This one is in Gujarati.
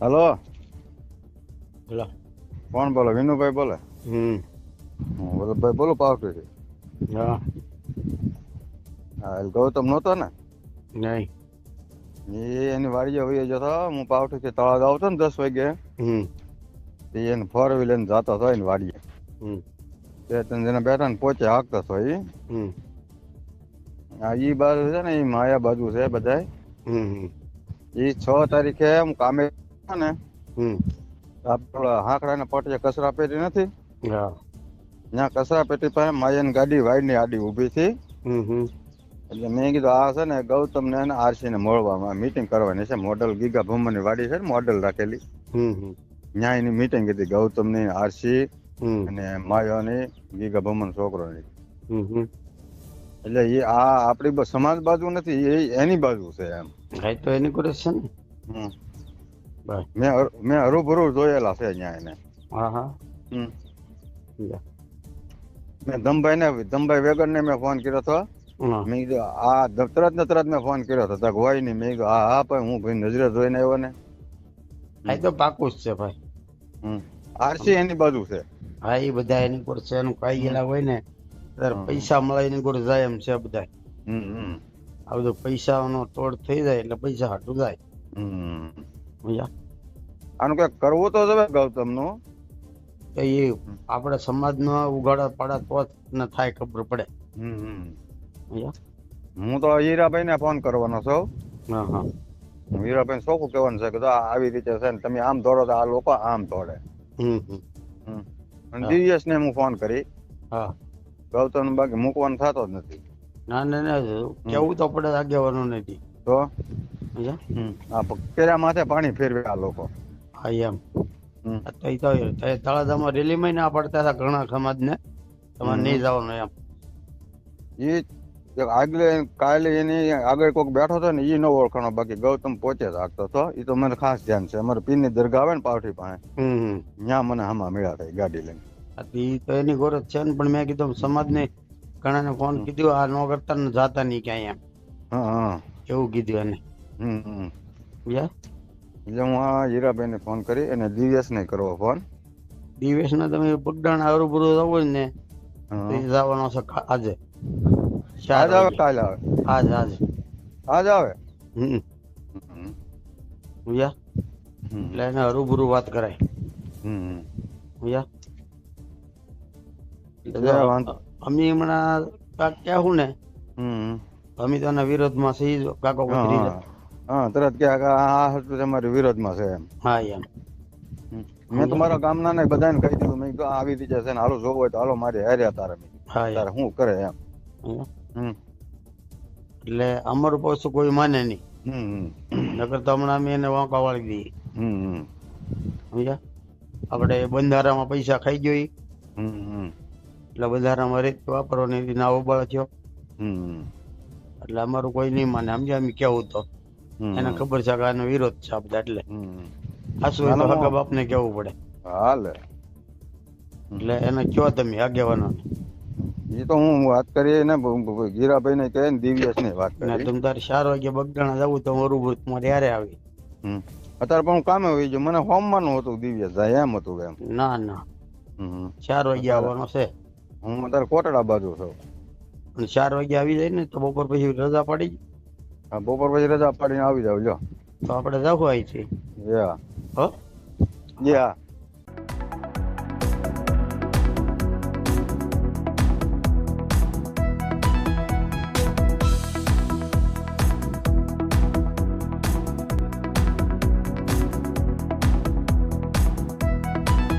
હલો. હલો કોણ બોલો? વિનુભાઈ બોલે? હમ. હું વલ્લભભાઈ બોલો પાવઠી થી હા. હા ગૌતમ નહોતો ને? નહીં. એ એની વાડીએ વહી જતો હું પાવઠી છે તળાવ આવતો ને દસ વાગે હમ. એ એને ફોર વ્હીલર લઈને જતો હતો એની વાડીએ. હમ. તે ત્રણ જણા બેઠા ને પોચે હાકતો હતો એ હમ. આ એ બાજુ છે ને એ માયા બાજુ છે બધાય. હમ હમ. એ છ તારીખે હું કામે ગયો ને આપણા આપડે હાંકડા પટીએ કચરા પેટી નથી. ત્યાં કચરા પેટી પાસે માયન ગાડી વાઈડની આડી ઊભી હતી એટલે મેં કીધું આ છે ને ગૌતમ ને આરસી ને મળવામાં મીટિંગ કરવાની છે. મોડલ ગીગા ભૂમની વાડી છે ને મોડલ રાખેલી. ત્યાં એની મીટિંગ હતી ગૌતમની આરસી અને અને માયાની ગીગા ભૂમન છોકરોની હમ હમ. એટલે એ આ આપણી સમાજ બાજુ નથી એ એની બાજુ છે એમ. તો એની કરે છે ને. મેં મેં હરુભરું જોયેલા છે અહીંયા એને. હા હા. મેં ધમભાઈ ને ધમભાઈ વેગર ને મેં ફોન કર્યો હતો. મેં કીધું આ તરત ને તરત મેં ફોન કર્યો હતો. હોય નહીં મેં કીધું હા હા પણ હું ભાઈ નજરે જોઈને આવ્યો ને. એ તો પાકું જ છે ભાઈ. આરસી એની બાજુ છે. હા એ બધા એની કોર છે. એનું કાઈ ગયેલા હોય ને ત્યારે પૈસા મળે એની ગોળ જાય એમ છે બધા. હમ હમ. આ બધું પૈસાનો તોડ થઈ જાય એટલે પૈસા હટું જાય? આનું કઈ કરવું તો જવે ગૌતમનું એ આપણે સમાજનો ઉગાડા પાડા તો ને થાય ખબર પડે. હું તો હીરાભાઈ ને ફોન કરવાનો છું. હીરાભાઈ ચોખ્ખું કહેવાનું છે કે આ આવી રીતે છે ને તમે આમ દોડો તો આ લોકો આમ દોડે હમ હમ. હમ. અને દિવ્યેશ ને હું ફોન કરી. હા. ગૌતમ બાકી મૂકવાનું થતો જ નથી. ના ના ના. કેવું તો પડે આગેવાનું નથી. તો? આ કેરા માથે પાણી ફેરવે આ લોકો. હા એમ. તળાજામાં રેલીમાં ના પડતા હતા ઘણા સમાજને. તમારે નહીં જવાનું એમ. એ આગલે કાલે એની આગળ કોક બેઠો હતો ને ઈ ન ઓળખાણો બાકી ગૌતમ પોતે રાખતો હતો. ઈ તો મને ખાસ ધ્યાન છે. અમારે પીરની દરગાહ આવે ને પાવઠી પાસે ત્યાં મને હમા મેળા થાય ગાડી લઈને. તો ઈ તો એની ગોરજ છે ને પણ મેં કીધું સમાજ ને ઘણા ઘણાને ફોન. કીધું આ ન કરતા ને જાતા નહીં ક્યાંય એમ. એવું કીધું એને. હમ સમજ્યા? એટલે હું આ હીરાભાઈને ફોન કરી અને દિવ્યેશ ને કરવો ફોન દિવસના તમે પગડાણ હરુભરું થવું હોય ને જવાનો છે આજે આજ આવે. કાલે આવે આજ આજ આજ આવે હમ. સમજ્યા? એટલે એને હરુભરું વાત કરાય હમ. સમજ્યા? અમે હમણાં ક્યાં હું ને. અમે તો એના વિરોધમાં સહી જ, કાકો કચરી હા. તરત કે આ હતું તમારી વિરોધમાં છે એમ. હા એમ. મેં તો મારા ગામના ને બધાને કહી દીધું મેં કીધું આવી રીતે છે ને હાલો જોવું હોય તો હાલો મારી હારે તારે તારે શું કરે એમ. એટલે અમારું પાછું કોઈ માને નહીં. નકર તો હમણાં અમે એને વાંકા વાળી દઈએ. હમ. સમજ્યા? આપણે બંધારામાં પૈસા ખાઈ ગયો. એટલે બંધારામાં રીત વાપરવાની ના ઉબાળ થયો. હમ. એટલે અમારું કોઈ નહીં માને. સમજ્યા? અમે કેવું તો. એને ખબર છે કે આનો વિરોધ છે આ બધા એટલે. હોય તો ના, ના, બાપને કેવું પડે? હાલે. એટલે એને કયો તમે આગેવાનો? એ તો હું વાત કરી ને ગીરાભાઈ ને કહે ને દિવ્યેશ ને વાત કરી તમે તારે ચાર વાગે બગડાણા જવું તો મારું તમારે યારે આવી અત્યારે પણ હું કામે હોય ગયો. મને હોમવાનું હતું દિવ્યેશ જાય એમ હતું એમ. ના ના. ચાર વાગે આવવાનો છે. હું અત્યારે કોટડા બાજુ છું. ચાર વાગે આવી જાય ને તો બપોર પછી રજા પડી હા, બપોર પછી રજા પાડીને આવી જાવ જો તો આપણે જવું છીએ. યા. હો? યા.